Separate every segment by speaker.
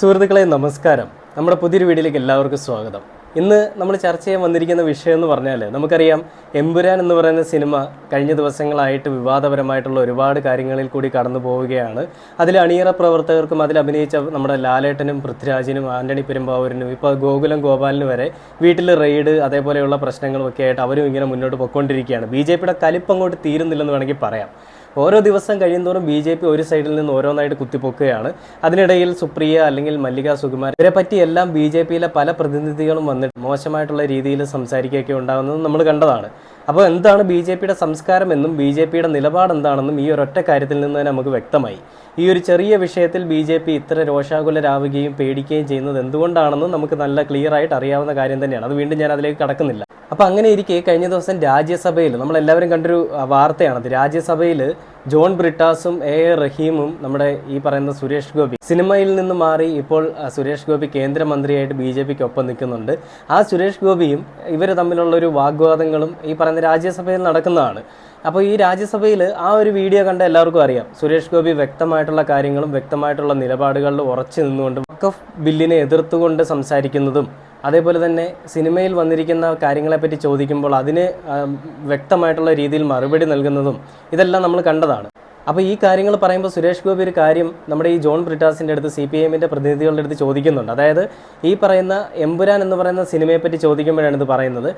Speaker 1: സുഹൃത്തുക്കളെ നമസ്കാരം നമ്മുടെ പുതിയൊരു വീഡിയോയിലേക്ക് എല്ലാവർക്കും സ്വാഗതം ഇന്ന് നമ്മൾ ചർച്ച ചെയ്യാൻ വന്നിരിക്കുന്ന വിഷയം എന്ന് പറഞ്ഞാൽ നമുക്കറിയാം എമ്പുരാൻ എന്ന് പറയുന്ന സിനിമ കഴിഞ്ഞ ദിവസങ്ങളായിട്ട് വിവാദപരമായിട്ടുള്ള ഒരുപാട് കാര്യങ്ങളിൽ കൂടി കടന്നു പോവുകയാണ് അതിൽ അണിയറ പ്രവർത്തകർക്കും അതിൽ അഭിനയിച്ച നമ്മുടെ ലാലേട്ടനും പൃഥ്വിരാജിനും ആന്റണി പെരുമ്പാവൂരിനും ഇപ്പോൾ ഗോകുലം ഗോപാലിനും വരെ വീട്ടിൽ റെയ്ഡ് അതേപോലെയുള്ള പ്രശ്നങ്ങളൊക്കെ ആയിട്ട് അവരും ഇങ്ങനെ മുന്നോട്ട് പോയിക്കൊണ്ടിരിക്കുകയാണ് ബി ജെ പിയുടെ കലിപ്പങ്ങോട്ട് തീരുന്നില്ലെന്ന് വേണമെങ്കിൽ പറയാം ഓരോ ദിവസം കഴിയുന്നതോറും ബി ജെ പി ഒരു സൈഡിൽ നിന്ന് ഓരോന്നായിട്ട് കുത്തിപ്പൊക്കുകയാണ് അതിനിടയിൽ സുപ്രിയ അല്ലെങ്കിൽ മല്ലിക സുകുമാർ ഇവരെ പറ്റിയെല്ലാം ബി ജെ പിയിലെ പല പ്രതിനിധികളും വന്നിട്ട് മോശമായിട്ടുള്ള രീതിയിൽ സംസാരിക്കുകയൊക്കെ ഉണ്ടാകുന്നത് നമ്മൾ കണ്ടതാണ് അപ്പോൾ എന്താണ് ബി ജെ പിയുടെ സംസ്കാരമെന്നും ബി ജെ പിയുടെ നിലപാട് എന്താണെന്നും ഈ ഒരൊറ്റ കാര്യത്തിൽ നിന്ന് തന്നെ നമുക്ക് വ്യക്തമായി ഈ ഒരു ചെറിയ വിഷയത്തിൽ ബി ജെ പി ഇത്ര രോഷാകുലരാവുകയും പേടിക്കുകയും ചെയ്യുന്നത് എന്തുകൊണ്ടാണെന്നും നമുക്ക് നല്ല ക്ലിയർ ആയിട്ട് അറിയാവുന്ന കാര്യം തന്നെയാണ് അത് വീണ്ടും ഞാൻ അതിലേക്ക് കടക്കുന്നില്ല അപ്പോൾ അങ്ങനെ ഇരിക്കെ കഴിഞ്ഞ ദിവസം രാജ്യസഭയിൽ നമ്മളെല്ലാവരും കണ്ടൊരു വാർത്തയാണത് രാജ്യസഭയിൽ ജോൺ ബ്രിട്ടാസും എ എ റഹീമും നമ്മുടെ ഈ പറയുന്ന സുരേഷ് ഗോപി സിനിമയിൽ നിന്ന് മാറി ഇപ്പോൾ സുരേഷ് ഗോപി കേന്ദ്രമന്ത്രിയായിട്ട് ബി ജെ പിക്ക് ഒപ്പം നിൽക്കുന്നുണ്ട് ആ സുരേഷ് ഗോപിയും ഇവർ തമ്മിലുള്ള ഒരു വാഗ്വാദങ്ങളും ഈ പറയുന്ന രാജ്യസഭയിൽ നടക്കുന്നതാണ് അപ്പോൾ ഈ രാജ്യസഭയിൽ ആ ഒരു വീഡിയോ കണ്ട എല്ലാവർക്കും അറിയാം സുരേഷ് ഗോപി വ്യക്തമായിട്ടുള്ള കാര്യങ്ങളും വ്യക്തമായിട്ടുള്ള നിലപാടുകളിൽ ഉറച്ചു നിന്നുകൊണ്ട് വക്കഫ് ബില്ലിനെ എതിർത്തുകൊണ്ട് സംസാരിക്കുന്നതും അതേപോലെ തന്നെ സിനിമയിൽ വന്നിരിക്കുന്ന കാര്യങ്ങളെപ്പറ്റി ചോദിക്കുമ്പോൾ അതിന് വ്യക്തമായിട്ടുള്ള രീതിയിൽ മറുപടി നൽകുന്നതും ഇതെല്ലാം നമ്മൾ കണ്ടതാണ് അപ്പോൾ ഈ കാര്യങ്ങൾ പറയുമ്പോൾ സുരേഷ് ഗോപി ഒരു കാര്യം നമ്മുടെ ഈ ജോൺ ബ്രിട്ടാസിൻ്റെ അടുത്ത് സി പി എമ്മിൻ്റെ പ്രതിനിധികളുടെ അടുത്ത് ചോദിക്കുന്നുണ്ട് അതായത് ഈ പറയുന്ന എമ്പുരാൻ എന്ന് പറയുന്ന സിനിമയെപ്പറ്റി ചോദിക്കുമ്പോഴാണ് ഇത് പറയുന്നത്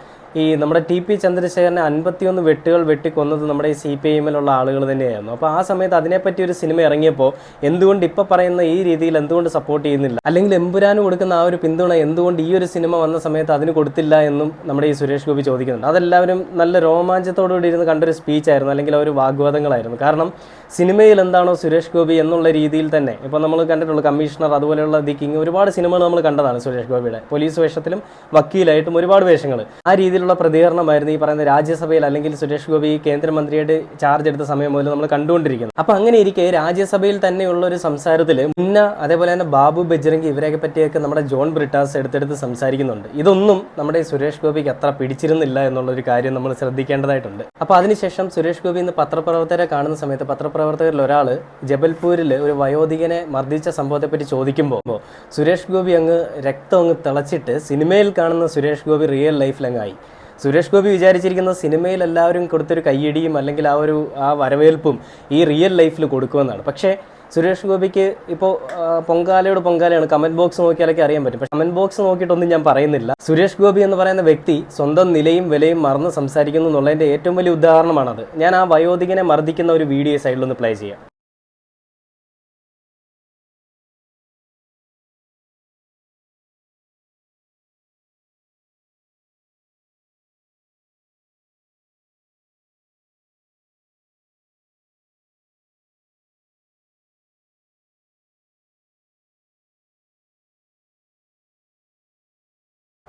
Speaker 1: ഈ നമ്മുടെ ടി പി ചന്ദ്രശേഖരനെ അൻപത്തിയൊന്ന് വെട്ടുകൾ വെട്ടിക്കൊന്നത് നമ്മുടെ ഈ സി പി എമ്മിലുള്ള ആളുകൾ തന്നെയായിരുന്നു അപ്പോൾ ആ സമയത്ത് അതിനെപ്പറ്റി ഒരു സിനിമ ഇറങ്ങിയപ്പോൾ എന്തുകൊണ്ട് ഇപ്പോൾ പറയുന്ന ഈ രീതിയിൽ എന്തുകൊണ്ട് സപ്പോർട്ട് ചെയ്യുന്നില്ല അല്ലെങ്കിൽ എമ്പുരാന് കൊടുക്കുന്ന ആ ഒരു പിന്തുണ എന്തുകൊണ്ട് ഈ ഒരു സിനിമ വന്ന സമയത്ത് അതിന് കൊടുത്തില്ല എന്നും നമ്മുടെ ഈ സുരേഷ് ഗോപി ചോദിക്കുന്നുണ്ട് അതെല്ലാവരും നല്ല രോമാഞ്ചത്തോടുകൂടി ഇരുന്ന് കണ്ടൊരു സ്പീച്ചായിരുന്നു അല്ലെങ്കിൽ ആ ഒരു വാഗ്വാദങ്ങളായിരുന്നു കാരണം സിനിമയിൽ എന്താണോ സുരേഷ് ഗോപി എന്നുള്ള രീതിയിൽ തന്നെ ഇപ്പോൾ നമ്മൾ കണ്ടിട്ടുള്ള കമ്മീഷണർ അതുപോലെയുള്ള ദി കിങ് ഒരുപാട് സിനിമകൾ നമ്മൾ കണ്ടതാണ് സുരേഷ് ഗോപിയുടെ പോലീസ് വേഷത്തിലും വക്കീലായിട്ടും ഒരുപാട് വേഷങ്ങൾ ആ രീതിയിലുള്ള പ്രതികരണമായിരുന്നു ഈ പറയുന്ന രാജ്യസഭയിൽ അല്ലെങ്കിൽ സുരേഷ് ഗോപി കേന്ദ്രമന്ത്രിയായിട്ട് ചാർജ് എടുത്ത സമയം മുതൽ നമ്മൾ കണ്ടുകൊണ്ടിരിക്കുന്നത് അപ്പോൾ അങ്ങനെ ഇരിക്കെ രാജ്യസഭയിൽ തന്നെയുള്ള ഒരു സംസാരത്തിൽ മുന്ന അതേപോലെ തന്നെ ബാബു ബജ്രംഗി ഇവരെയൊക്കെ പറ്റിയൊക്കെ നമ്മുടെ ജോൺ ബ്രിട്ടാസ് എടുത്തെടുത്ത് സംസാരിക്കുന്നുണ്ട് ഇതൊന്നും നമ്മുടെ സുരേഷ് ഗോപിക്ക് അത്ര പിടിച്ചിരുന്നില്ല എന്നുള്ളൊരു കാര്യം നമ്മൾ ശ്രദ്ധിക്കേണ്ടതായിട്ടുണ്ട് അപ്പോൾ അതിനുശേഷം സുരേഷ് ഗോപി ഇന്ന് പത്രപ്രവർത്തകരെ കാണുന്ന സമയത്ത് പത്രപ്രവർത്തക പത്രപ്രവർത്തകരിൽ ഒരാൾ ജബൽപൂരിൽ ഒരു വയോധികനെ മർദ്ദിച്ച സംഭവത്തെപ്പറ്റി ചോദിക്കുമ്പോൾ സുരേഷ് ഗോപി അങ്ങ് രക്തം അങ്ങ് തിളച്ചിട്ട് സിനിമയിൽ കാണുന്ന സുരേഷ് ഗോപി റിയൽ ലൈഫിലങ്ങായി സുരേഷ് ഗോപി വിചാരിച്ചിരിക്കുന്ന സിനിമയിൽ എല്ലാവരും കൊടുത്തൊരു കയ്യടിയും അല്ലെങ്കിൽ ആ ഒരു ആ വരവേൽപ്പും ഈ റിയൽ ലൈഫിൽ കൊടുക്കുമെന്നാണ് പക്ഷേ സുരേഷ് ഗോപിക്ക് ഇപ്പോൾ പൊങ്കാലയോട് പൊങ്കാലയാണ് കമന്റ് ബോക്സ് നോക്കിയാലൊക്കെ അറിയാൻ പറ്റും പക്ഷെ കമന്റ് ബോക്സ് നോക്കിയിട്ടൊന്നും ഞാൻ പറയുന്നില്ല സുരേഷ് ഗോപി എന്ന് പറയുന്ന വ്യക്തി സ്വന്തം നിലയും വിലയും മറന്ന് സംസാരിക്കുന്നു എന്നുള്ളതിൻ്റെ ഏറ്റവും വലിയ ഉദാഹരണമാണത് ഞാൻ ആ വയോധികനെ മർദ്ദിക്കുന്ന ഒരു വീഡിയോ സൈഡിലൊന്ന് പ്ലേ ചെയ്യാം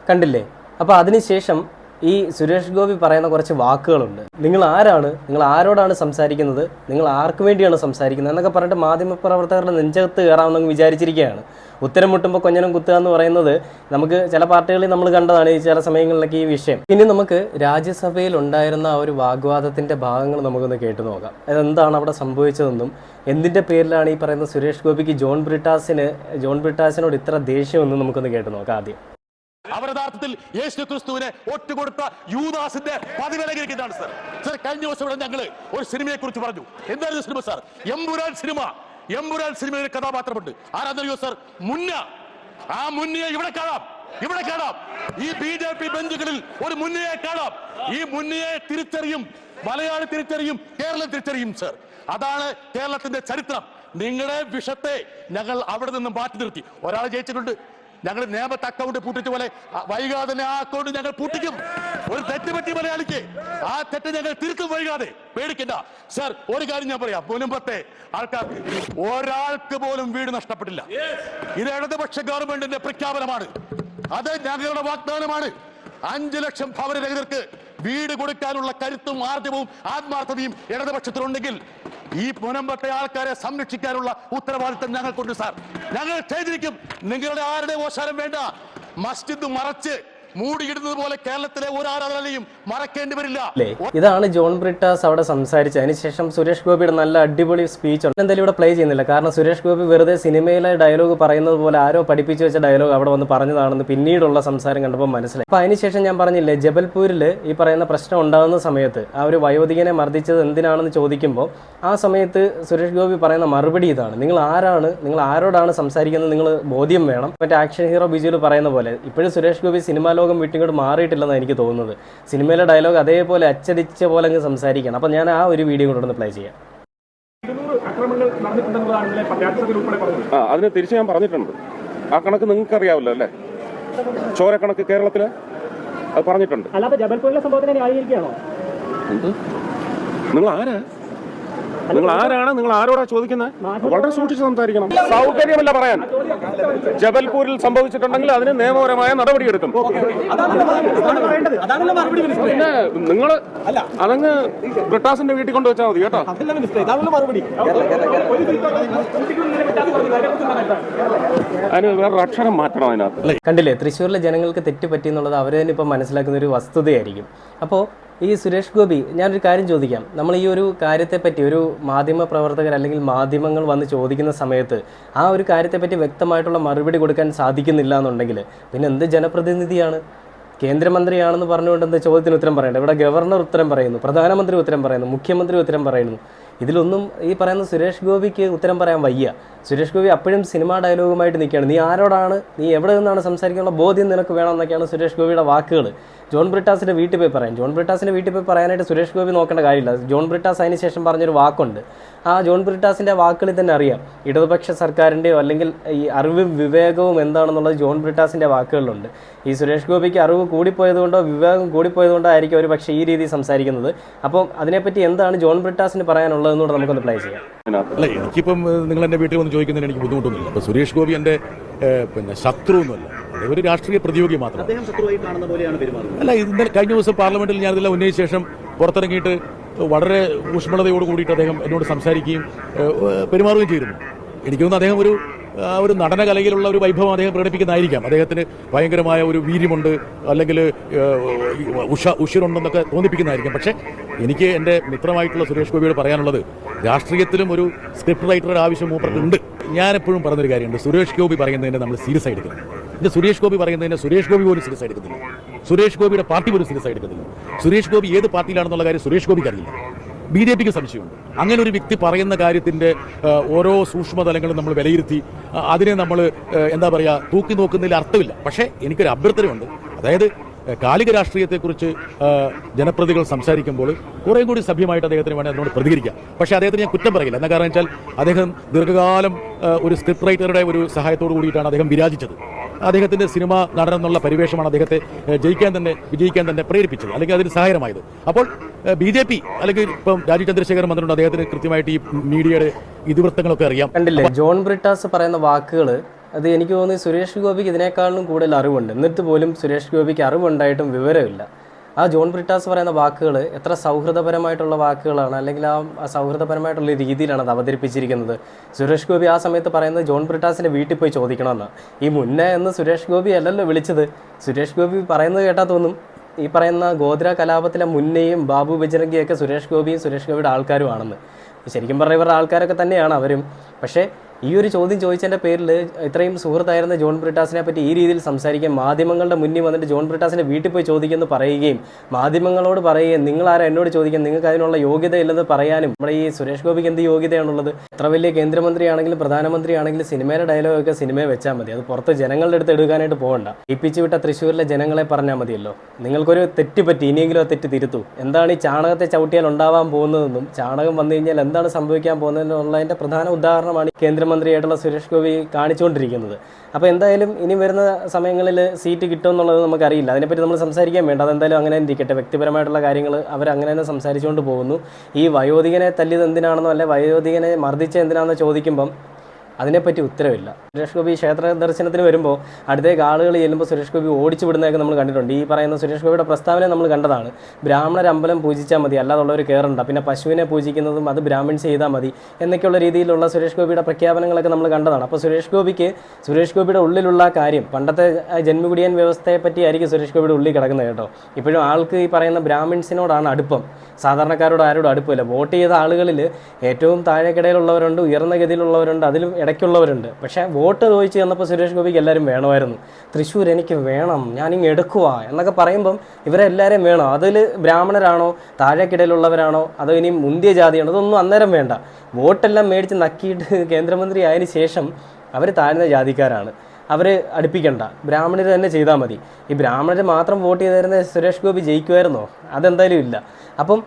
Speaker 1: കണ്ടില്ലേ അപ്പോൾ അതിനുശേഷം ഈ സുരേഷ് ഗോപി പറയുന്ന കുറച്ച് വാക്കുകളുണ്ട് നിങ്ങൾ ആരാണ് നിങ്ങൾ ആരോടാണ് സംസാരിക്കുന്നത് നിങ്ങൾ ആർക്ക് വേണ്ടിയാണ് സംസാരിക്കുന്നത് എന്നൊക്കെ പറഞ്ഞിട്ട് മാധ്യമപ്രവർത്തകരുടെ നെഞ്ചകത്ത് കയറാമെന്നൊക്കെ വിചാരിച്ചിരിക്കുകയാണ് ഉത്തരം മുട്ടുമ്പോൾ കൊഞ്ഞനം കുത്തുക എന്ന് പറയുന്നത് നമുക്ക് ചില പാർട്ടികളിൽ നമ്മൾ കണ്ടതാണ് ഈ ചില സമയങ്ങളിലൊക്കെ ഈ വിഷയം ഇനി നമുക്ക് രാജ്യസഭയിൽ ഉണ്ടായിരുന്ന ആ ഒരു വാഗ്വാദത്തിൻ്റെ ഭാഗങ്ങൾ നമുക്കൊന്ന് കേട്ടു നോക്കാം അതെന്താണ് അവിടെ സംഭവിച്ചതെന്നും എന്തിൻ്റെ പേരിലാണ് ഈ പറയുന്ന സുരേഷ് ഗോപിക്ക് ജോൺ ബ്രിട്ടാസിന് ജോൺ ബ്രിട്ടാസിനോട് ഇത്ര ദേഷ്യമെന്നും നമുക്കൊന്ന് കേട്ടു നോക്കാം ആദ്യം
Speaker 2: അവർ യഥാർത്ഥത്തിൽ യേശു ക്രിസ്തുവിനെ ഒറ്റുകൊടുത്ത യൂദാസിന്റെ പതിവിലകരിക്കുന്നതാണ് സർ സർ കഴിഞ്ഞ ദിവസം ഇവിടെ ഞങ്ങൾ ഒരു സിനിമയെ കുറിച്ച് പറഞ്ഞു എന്തായിരുന്നു സിനിമ സാർ എമ്പുരാൻ സിനിമ എമ്പുരാൻ സിനിമയിലെ കഥാപാത്രമുണ്ട് ആരാധനയോ സർ മുന്ന ആ മുന്നയെ ഇവിടെ കാണാം ഇവിടെ കാണാം ഈ ബി ജെ പി ബന്ധുക്കളിൽ ഒരു മുന്നയെ കാണാം ഈ മുന്നയെ തിരിച്ചറിയും മലയാളി തിരിച്ചറിയും കേരളം തിരിച്ചറിയും സർ അതാണ് കേരളത്തിന്റെ ചരിത്രം നിങ്ങളുടെ വിഷത്തെ ഞങ്ങൾ അവിടെ നിന്ന് മാറ്റി നിർത്തി ഒരാൾ ജയിച്ചിട്ടുണ്ട് ഞങ്ങൾ നേമത്ത് അക്കൗണ്ട് പൂട്ടിച്ച പോലെ വൈകാതെ തന്നെ ആ അക്കൗണ്ട് ഞങ്ങൾ പൂട്ടിക്കും ഒരു തെറ്റ് പറ്റി മലയാളിക്ക് ആ തെറ്റ് ഞങ്ങൾ തിരുത്തും വൈകാതെ പേടിക്കണ്ട സർ ഒരു കാര്യം ഞാൻ പറയാം മുൻപത്തെ ആൾക്കാർക്ക് ഒരാൾക്ക് പോലും വീട് നഷ്ടപ്പെട്ടില്ല ഇത് ഇടതുപക്ഷ ഗവൺമെന്റിന്റെ പ്രഖ്യാപനമാണ് അത് ഞങ്ങളുടെ വാഗ്ദാനമാണ് അഞ്ചു ലക്ഷം ഭവനരഹിതർക്ക് വീട് കൊടുക്കാനുള്ള കരുത്തും ആർജവും ആത്മാർത്ഥതയും ഇടതുപക്ഷത്തിലുണ്ടെങ്കിൽ ഈ മുനമ്പത്തെ ആൾക്കാരെ സംരക്ഷിക്കാനുള്ള ഉത്തരവാദിത്തം ഞങ്ങൾക്കുണ്ട് സാർ ഞങ്ങൾ ചെയ്തിരിക്കും നിങ്ങളുടെ ആരുടെ ഓശാരം വേണ്ട മസ്ജിദ് മറച്ച് മൂടിയിടുന്നത് പോലെ കേരളത്തിലെ ഒരു ആരാധനയും
Speaker 1: ഇതാണ് ജോൺ ബ്രിട്ടാസ് അവിടെ സംസാരിച്ചത് അതിനുശേഷം സുരേഷ് ഗോപിയുടെ നല്ല അടിപൊളി സ്പീച്ച് ഉണ്ട് എന്തായാലും ഇവിടെ പ്ലേ ചെയ്യുന്നില്ല കാരണം സുരേഷ് ഗോപി വെറുതെ സിനിമയിലെ ഡയലോഗ് പറയുന്നത് പോലെ ആരോ പഠിപ്പിച്ചു വെച്ച ഡയലോഗ് അവിടെ വന്ന് പറഞ്ഞതാണെന്ന് പിന്നീടുള്ള സംസാരം കണ്ടപ്പോൾ മനസ്സിലായി അപ്പൊ അതിനുശേഷം ഞാൻ പറഞ്ഞില്ലേ ജബൽപൂരിൽ ഈ പറയുന്ന പ്രശ്നം ഉണ്ടാകുന്ന സമയത്ത് ആ ഒരു വയോധികനെ മർദ്ദിച്ചത് എന്തിനാണെന്ന് ചോദിക്കുമ്പോൾ ആ സമയത്ത് സുരേഷ് ഗോപി പറയുന്ന മറുപടി ഇതാണ് നിങ്ങൾ ആരാണ് നിങ്ങൾ ആരോടാണ് സംസാരിക്കുന്നത് നിങ്ങൾ ബോധ്യം വേണം മറ്റേ ആക്ഷൻ ഹീറോ ബിജുവിൽ പറയുന്ന പോലെ ഇപ്പോഴും സുരേഷ് ഗോപി സിനിമാ ലോകം വീട്ടിങ്ങോട്ട് മാറിയിട്ടില്ലെന്നാണ് എനിക്ക് തോന്നുന്നത് സിനിമ സിനിമയിലെ ഡയലോഗ് അതേപോലെ അച്ചടിച്ച പോലെ അങ്ങ് സംസാരിക്കണം അപ്പം ഞാൻ ആ ഒരു വീഡിയോ കൂടെ ഒന്ന് പ്ലേ ചെയ്യാം
Speaker 3: ആ അതിന് തിരിച്ച് ഞാൻ പറഞ്ഞിട്ടുണ്ട് ആ കണക്ക് നിങ്ങൾക്ക് അറിയാവല്ലോ അല്ലേ ചോര കണക്ക് കേരളത്തില് അത് പറഞ്ഞിട്ടുണ്ട് നിങ്ങൾ ആരാ നിങ്ങൾ ആരാണ് നിങ്ങൾ ആരോടാ ചോദിക്കുന്നത് വളരെ സൂക്ഷിച്ച് സംസാരിക്കണം
Speaker 4: സൗകര്യമല്ല പറയാൻ ജബൽപൂരിൽ സംഭവിച്ചിട്ടുണ്ടെങ്കിൽ അതിന് നിയമപരമായ നടപടിയെടുക്കും
Speaker 5: പിന്നെ നിങ്ങൾ അതങ്ങ് ബ്രിട്ടാസിന്റെ വീട്ടിൽ കൊണ്ട് വെച്ചാൽ മതി കേട്ടോ
Speaker 6: അതിന് വേറെ അക്ഷരം മാറ്റണം അതിനകത്ത്
Speaker 1: കണ്ടില്ലേ തൃശ്ശൂരിലെ ജനങ്ങൾക്ക് തെറ്റ് പറ്റി എന്നുള്ളത് അവർ തന്നെ ഇപ്പം മനസ്സിലാക്കുന്ന ഒരു വസ്തുതയായിരിക്കും അപ്പോൾ ഈ സുരേഷ് ഗോപി ഞാനൊരു കാര്യം ചോദിക്കാം നമ്മൾ ഈ ഒരു കാര്യത്തെപ്പറ്റി ഒരു മാധ്യമ പ്രവർത്തകർ അല്ലെങ്കിൽ മാധ്യമങ്ങൾ വന്ന് ചോദിക്കുന്ന സമയത്ത് ആ ഒരു കാര്യത്തെപ്പറ്റി വ്യക്തമായിട്ടുള്ള മറുപടി കൊടുക്കാൻ സാധിക്കുന്നില്ല എന്നുണ്ടെങ്കിൽ പിന്നെ എന്ത് ജനപ്രതിനിധിയാണ് കേന്ദ്രമന്ത്രിയാണെന്ന് പറഞ്ഞുകൊണ്ട് എന്താ ചോദ്യത്തിന് ഉത്തരം പറയേണ്ടത് ഇവിടെ ഗവർണർ ഉത്തരം പറയുന്നു പ്രധാനമന്ത്രി ഉത്തരം പറയുന്നു മുഖ്യമന്ത്രി ഉത്തരം പറയുന്നു ഇതിലൊന്നും ഈ പറയുന്ന സുരേഷ് ഗോപിക്ക് ഉത്തരം പറയാൻ വയ്യ സുരേഷ് ഗോപി അപ്പോഴും സിനിമാ ഡയലോഗുമായിട്ട് നിൽക്കുകയാണ് നീ ആരോടാണ് നീ എവിടെ നിന്നാണ് സംസാരിക്കാനുള്ള ബോധ്യം നിനക്ക് വേണമെന്നൊക്കെയാണ് സുരേഷ് ഗോപിയുടെ വാക്കുകൾ ജോൺ ബ്രിട്ടാസിൻ്റെ വീട്ടിൽ പോയി പറയാൻ ജോൺ ബ്രിട്ടാസിൻ്റെ വീട്ടിൽ പോയി പറയാനായിട്ട് സുരേഷ് ഗോപി നോക്കേണ്ട കാര്യമില്ല ജോൺ ബ്രിട്ടാസ് അതിന് ശേഷം പറഞ്ഞൊരു വാക്കുണ്ട് ആ ജോൺ ബ്രിട്ടാസിൻ്റെ വാക്കുകളിൽ തന്നെ അറിയാം ഇടതുപക്ഷ സർക്കാരിൻ്റെയോ അല്ലെങ്കിൽ ഈ അറിവും വിവേകവും എന്താണെന്നുള്ളത് ജോൺ ബ്രിട്ടാസിൻ്റെ വാക്കുകളിലുണ്ട് ഈ സുരേഷ് ഗോപിക്ക് അറിവ് കൂടിപ്പോയതുകൊണ്ടോ വിവേകം കൂടിപ്പോയതുകൊണ്ടോ ആയിരിക്കും ഒരു പക്ഷേ ഈ രീതിയിൽ സംസാരിക്കുന്നത് അപ്പോൾ അതിനെപ്പറ്റി എന്താണ് ജോൺ ബ്രിട്ടാസിന് പറയാനുള്ളത് എന്നുള്ളതെന്ന് കൂടെ നമുക്കൊന്ന് പ്ലേ ചെയ്യാം
Speaker 7: അല്ല എനിക്കിപ്പം നിങ്ങൾ എന്റെ വീട്ടിൽ വന്ന് ചോദിക്കുന്നതിന് എനിക്ക് ബുദ്ധിമുട്ടൊന്നുമില്ല അപ്പൊ സുരേഷ് ഗോപി എന്റെ പിന്നെ ശത്രു ഒന്നുമല്ല ഒരു രാഷ്ട്രീയ പ്രതിയോഗി മാത്രം അല്ല ഇന്നലെ കഴിഞ്ഞ ദിവസം പാർലമെന്റിൽ ഞാൻ ഇതെല്ലാം ഉന്നയിച്ച ശേഷം പുറത്തിറങ്ങിയിട്ട് വളരെ ഊഷ്മളതയോട് കൂടിയിട്ട് അദ്ദേഹം എന്നോട് സംസാരിക്കുകയും പെരുമാറുകയും ചെയ്തിരുന്നു എനിക്ക് അദ്ദേഹം ഒരു ഒരു നടനകലയിലുള്ള ഒരു വൈഭവം അദ്ദേഹം പ്രകടിപ്പിക്കുന്നതായിരിക്കാം അദ്ദേഹത്തിന് ഭയങ്കരമായ ഒരു വീര്യമുണ്ട് അല്ലെങ്കിൽ ഉഷ ഉഷിരുണ്ടെന്നൊക്കെ തോന്നിപ്പിക്കുന്നതായിരിക്കും പക്ഷേ എനിക്ക് എൻ്റെ മിത്രമായിട്ടുള്ള സുരേഷ് ഗോപിയോട് പറയാനുള്ളത് രാഷ്ട്രീയത്തിലും ഒരു സ്ക്രിപ്റ്റ് റൈറ്റർ ആവശ്യം മൂപ്പർക്കുണ്ട് ഞാനെപ്പോഴും പറഞ്ഞൊരു കാര്യമുണ്ട് സുരേഷ് ഗോപി പറയുന്നതിനെ നമ്മൾ സീരിയസ് എടുക്കണം ഇത് സുരേഷ് ഗോപി പറയുന്നതിനെ സുരേഷ് ഗോപി പോലും സീരിയസ് എടുക്കുന്നില്ല സുരേഷ് ഗോപിയുടെ പാർട്ടി പോലും സീരിയസ് എടുക്കുന്നില്ല സുരേഷ് ഗോപി ഏത് പാർട്ടിയിലാണെന്നുള്ള കാര്യം സുരേഷ് ഗോപിക്ക് അറിയില്ല ബി ജെ പിക്ക് സംശയമുണ്ട് അങ്ങനെ ഒരു വ്യക്തി പറയുന്ന കാര്യത്തിൻ്റെ ഓരോ സൂക്ഷ്മതലങ്ങളും നമ്മൾ വിലയിരുത്തി അതിനെ നമ്മൾ എന്താ പറയുക തൂക്കി നോക്കുന്നതിൽ അർത്ഥമില്ല പക്ഷേ എനിക്കൊരു അഭ്യർത്ഥനയുണ്ട് അതായത് കാലിക രാഷ്ട്രീയത്തെക്കുറിച്ച് ജനപ്രതികൾ സംസാരിക്കുമ്പോൾ കുറേ കൂടി സഭ്യമായിട്ട് അദ്ദേഹത്തിന് വേണേൽ അതിനോട് പ്രതികരിക്കാം പക്ഷേ അദ്ദേഹത്തിന് ഞാൻ കുറ്റം പറയില്ല എന്ന കാരണം വെച്ചാൽ അദ്ദേഹം ദീർഘകാലം ഒരു സ്ക്രിപ്റ്റ് റൈറ്ററുടെ ഒരു സഹായത്തോടു കൂടിയിട്ടാണ് അദ്ദേഹം വിരാജിച്ചത് അദ്ദേഹത്തിൻ്റെ സിനിമ നടനം എന്നുള്ള പരിവേഷമാണ് അദ്ദേഹത്തെ ജയിക്കാൻ തന്നെ വിജയിക്കാൻ തന്നെ പ്രേരിപ്പിച്ചത് അല്ലെങ്കിൽ അതിന് സഹായമായത് അപ്പോൾ ബി ജെ പി അല്ലെങ്കിൽ ഇപ്പം രാജീവ് ചന്ദ്രശേഖർ മന്ത്രിയുണ്ട് അദ്ദേഹത്തിന് കൃത്യമായിട്ട് ഈ മീഡിയയുടെ ഇതിവൃത്തങ്ങളൊക്കെ അറിയാം
Speaker 1: കണ്ടില്ലേ ജോൺ ബ്രിട്ടാസ് പറയുന്ന വാക്കുകൾ അത് എനിക്ക് തോന്നുന്നു സുരേഷ് ഗോപിക്ക് ഇതിനേക്കാളും കൂടുതൽ അറിവുണ്ട് എന്നിട്ട് പോലും സുരേഷ് ഗോപിക്ക് അറിവുണ്ടായിട്ടും വിവരമില്ല ആ ജോൺ ബ്രിട്ടാസ് പറയുന്ന വാക്കുകൾ എത്ര സൗഹൃദപരമായിട്ടുള്ള വാക്കുകളാണ് അല്ലെങ്കിൽ ആ സൗഹൃദപരമായിട്ടുള്ള രീതിയിലാണ് അത് അവതരിപ്പിച്ചിരിക്കുന്നത് സുരേഷ് ഗോപി ആ സമയത്ത് പറയുന്നത് ജോൺ ബ്രിട്ടാസിൻ്റെ വീട്ടിൽ പോയി ചോദിക്കണമെന്ന് ഈ മുന്നേ എന്ന് സുരേഷ് ഗോപി അല്ലല്ലോ വിളിച്ചത് സുരേഷ് ഗോപി പറയുന്നത് കേട്ടാൽ തോന്നും ഈ പറയുന്ന ഗോദ്ര കലാപത്തിലെ മുന്നേയും ബാബു ബജ്രംഗിയൊക്കെ സുരേഷ് ഗോപിയും സുരേഷ് ഗോപിയുടെ ആൾക്കാരുമാണെന്ന് ശരിക്കും പറയുന്ന ഇവരുടെ ആൾക്കാരൊക്കെ തന്നെയാണ് അവരും പക്ഷേ ഈ ഒരു ചോദ്യം ചോദിച്ചതിൻ്റെ പേരിൽ ഇത്രയും സുഹൃത്തായിരുന്ന ജോൺ ബ്രിട്ടാസിനെ പറ്റി ഈ രീതിയിൽ സംസാരിക്കാൻ മാധ്യമങ്ങളുടെ മുന്നിൽ വന്നിട്ട് ജോൺ ബ്രിട്ടാസിൻ്റെ വീട്ടിൽ പോയി ചോദിക്കുമെന്ന് പറയുകയും മാധ്യമങ്ങളോട് പറയുകയും നിങ്ങൾ ആരാ എന്നോട് ചോദിക്കാൻ നിങ്ങൾക്ക് അതിനുള്ള യോഗ്യത ഇല്ലെന്ന് പറയാനും നമ്മുടെ ഈ സുരേഷ് ഗോപിക്ക് എന്ത് യോഗ്യതയാണുള്ളത് എത്ര വലിയ കേന്ദ്രമന്ത്രിയാണെങ്കിലും പ്രധാനമന്ത്രിയാണെങ്കിലും സിനിമയുടെ ഡയലോഗൊക്കെ സിനിമയെ വെച്ചാൽ മതി അത് പുറത്ത് ജനങ്ങളുടെ അടുത്ത് എടുക്കാനായിട്ട് പോകണ്ട ഇപ്പിച്ചു വിട്ട തൃശ്ശൂരിലെ ജനങ്ങളെ പറഞ്ഞാൽ മതിയല്ലോ നിങ്ങൾക്കൊരു തെറ്റ് പറ്റി ഇനിയെങ്കിലും തെറ്റ് തിരുത്തു എന്താണ് ഈ ചാണകത്തെ ചവിട്ടിയാൽ ഉണ്ടാവാൻ പോകുന്നതെന്നും ചാണകം വന്നു കഴിഞ്ഞാൽ എന്താണ് സംഭവിക്കാൻ പോകുന്നതെന്നുള്ളതിൻ്റെ പ്രധാന ഉദാഹരണമാണ് കേന്ദ്രമന്ത്രി മന്ത്രിയായിട്ടുള്ള സുരേഷ് ഗോപി കാണിച്ചുകൊണ്ടിരിക്കുന്നത് അപ്പോൾ എന്തായാലും ഇനി വരുന്ന സമയങ്ങളിൽ സീറ്റ് കിട്ടുമെന്നുള്ളത് നമുക്കറിയില്ല അതിനെപ്പറ്റി നമ്മൾ സംസാരിക്കാൻ വേണ്ട അതെന്തായാലും അങ്ങനെ ഇരിക്കട്ടെ വ്യക്തിപരമായിട്ടുള്ള കാര്യങ്ങൾ അവർ അങ്ങനെ തന്നെ സംസാരിച്ചുകൊണ്ട് പോകുന്നു ഈ വയോധികനെ തല്ലിയത് എന്തിനാണെന്നോ അല്ലെ വയോധികനെ മർദ്ദിച്ച എന്തിനാണെന്നോ ചോദിക്കുമ്പം അതിനെപ്പറ്റി ഉത്തരവില്ല സുരേഷ് ഗോപി ക്ഷേത്ര ദർശനത്തിന് വരുമ്പോൾ അടുത്തേക്ക് ആളുകൾ ചെല്ലുമ്പോൾ സുരേഷ് ഗോപി ഓടിച്ചു വിടുന്നതൊക്കെ നമ്മൾ കണ്ടിട്ടുണ്ട് ഈ പറയുന്ന സുരേഷ് ഗോപിയുടെ പ്രസ്താവന നമ്മൾ കണ്ടതാണ് ബ്രാഹ്മണർ അമ്പലം പൂജിച്ചാൽ മതി അല്ലാതുള്ളവർ കയറണ്ട പിന്നെ പശുവിനെ പൂജിക്കുന്നതും അത് ബ്രാഹ്മിൺസ് ചെയ്താൽ മതി എന്നൊക്കെയുള്ള രീതിയിലുള്ള സുരേഷ് ഗോപിയുടെ പ്രഖ്യാപനങ്ങളൊക്കെ നമ്മൾ കണ്ടതാണ് അപ്പോൾ സുരേഷ് ഗോപിക്ക് സുരേഷ് ഗോപിയുടെ ഉള്ളിലുള്ള കാര്യം പണ്ടത്തെ ജന്മകുടിയൻ വ്യവസ്ഥയെ പറ്റി ആയിരിക്കും സുരേഷ് ഗോപിയുടെ ഉള്ളിൽ കിടക്കുന്നത് കേട്ടോ ഇപ്പോഴും ആൾക്ക് ഈ പറയുന്ന ബ്രാഹ്മിൺസിനോടാണ് അടുപ്പം സാധാരണക്കാരോട് ആരോടും അടുപ്പമില്ല വോട്ട് ചെയ്ത ആളുകളിൽ ഏറ്റവും താഴെക്കിടയിലുള്ളവരുണ്ട് ഉയർന്ന ഗതിയിലുള്ളവരുണ്ട് അതിലും ഇടയ്ക്ക് ഇടയ്ക്കുള്ളവരുണ്ട് പക്ഷേ വോട്ട് ചോദിച്ച് ചെന്നപ്പോൾ സുരേഷ് ഗോപിക്ക് എല്ലാവരും വേണമായിരുന്നു തൃശ്ശൂർ എനിക്ക് വേണം ഞാനിങ്ങ് എടുക്കുക എന്നൊക്കെ പറയുമ്പം ഇവരെല്ലാവരും വേണം അതിൽ ബ്രാഹ്മണരാണോ താഴേക്കിടയിലുള്ളവരാണോ അതോ ഇനി മുന്തിയ ജാതിയാണോ അതൊന്നും അന്നേരം വേണ്ട വോട്ടെല്ലാം മേടിച്ച് നക്കിയിട്ട് കേന്ദ്രമന്ത്രി ആയതിനു ശേഷം അവർ താഴ്ന്ന ജാതിക്കാരാണ് അവർ അടുപ്പിക്കണ്ട ബ്രാഹ്മണർ തന്നെ ചെയ്താൽ മതി ഈ ബ്രാഹ്മണർ മാത്രം വോട്ട് ചെയ്തിരുന്ന സുരേഷ് ഗോപി ജയിക്കുമായിരുന്നോ അതെന്തായാലും ഇല്ല അപ്പം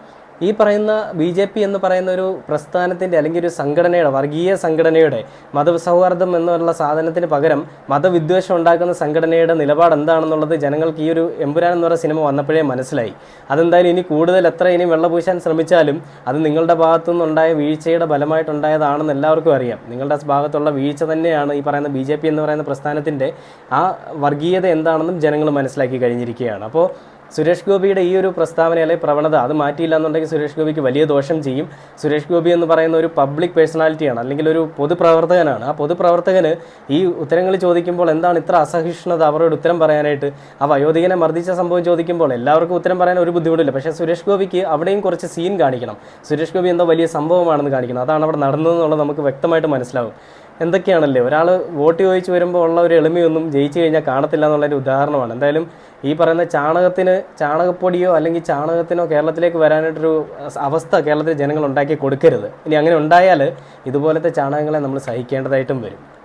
Speaker 1: ഈ പറയുന്ന ബി ജെ പി എന്ന് പറയുന്ന ഒരു പ്രസ്ഥാനത്തിൻ്റെ അല്ലെങ്കിൽ ഒരു സംഘടനയുടെ വർഗീയ സംഘടനയുടെ മതസൗഹാർദ്ദം എന്നുള്ള സാധനത്തിന് പകരം മതവിദ്വേഷം ഉണ്ടാക്കുന്ന സംഘടനയുടെ നിലപാട് എന്താണെന്നുള്ളത് ജനങ്ങൾക്ക് ഈ ഒരു എമ്പുരാൻ എന്ന് പറയുന്ന സിനിമ വന്നപ്പോഴേ മനസ്സിലായി അതെന്തായാലും ഇനി കൂടുതൽ എത്ര ഇനി വെള്ളപൂശാൻ ശ്രമിച്ചാലും അത് നിങ്ങളുടെ ഭാഗത്തു നിന്നുണ്ടായ വീഴ്ചയുടെ ഫലമായിട്ടുണ്ടായതാണെന്ന് എല്ലാവർക്കും അറിയാം നിങ്ങളുടെ ഭാഗത്തുള്ള വീഴ്ച തന്നെയാണ് ഈ പറയുന്ന ബി എന്ന് പറയുന്ന പ്രസ്ഥാനത്തിൻ്റെ ആ വർഗീയത എന്താണെന്നും ജനങ്ങൾ മനസ്സിലാക്കി കഴിഞ്ഞിരിക്കുകയാണ് അപ്പോൾ സുരേഷ് ഗോപിയുടെ ഈ ഒരു പ്രസ്താവന അല്ലെങ്കിൽ പ്രവണത അത് മാറ്റിയില്ല എന്നുണ്ടെങ്കിൽ സുരേഷ് ഗോപിക്ക് വലിയ ദോഷം ചെയ്യും സുരേഷ് ഗോപി എന്ന് പറയുന്ന ഒരു പബ്ലിക് പേഴ്സണാലിറ്റിയാണ് അല്ലെങ്കിൽ ഒരു പൊതുപ്രവർത്തകനാണ് ആ പൊതുപ്രവർത്തകന് ഈ ഉത്തരങ്ങൾ ചോദിക്കുമ്പോൾ എന്താണ് ഇത്ര അസഹിഷ്ണുത അവരോട് ഉത്തരം പറയാനായിട്ട് ആ വയോധികനെ മർദ്ദിച്ച സംഭവം ചോദിക്കുമ്പോൾ എല്ലാവർക്കും ഉത്തരം പറയാൻ ഒരു ബുദ്ധിമുട്ടില്ല പക്ഷേ സുരേഷ് ഗോപിക്ക് അവിടെയും കുറച്ച് സീൻ കാണിക്കണം സുരേഷ് ഗോപി എന്തോ വലിയ സംഭവമാണെന്ന് കാണിക്കണം അതാണ് അവിടെ നടന്നതെന്നുള്ളത് നമുക്ക് വ്യക്തമായിട്ട് മനസ്സിലാവും എന്തൊക്കെയാണല്ലേ ഒരാൾ വോട്ട് ചോദിച്ചു വരുമ്പോൾ ഉള്ള ഒരു എളിമയൊന്നും ജയിച്ചു കഴിഞ്ഞാൽ കാണത്തില്ല എന്നുള്ളൊരു ഉദാഹരണമാണ് എന്തായാലും ഈ പറയുന്ന ചാണകത്തിന് ചാണകപ്പൊടിയോ അല്ലെങ്കിൽ ചാണകത്തിനോ കേരളത്തിലേക്ക് വരാനായിട്ടൊരു അവസ്ഥ കേരളത്തിലെ ജനങ്ങൾ ഉണ്ടാക്കി കൊടുക്കരുത് ഇനി അങ്ങനെ ഉണ്ടായാൽ ഇതുപോലത്തെ ചാണകങ്ങളെ നമ്മൾ സഹിക്കേണ്ടതായിട്ടും വരും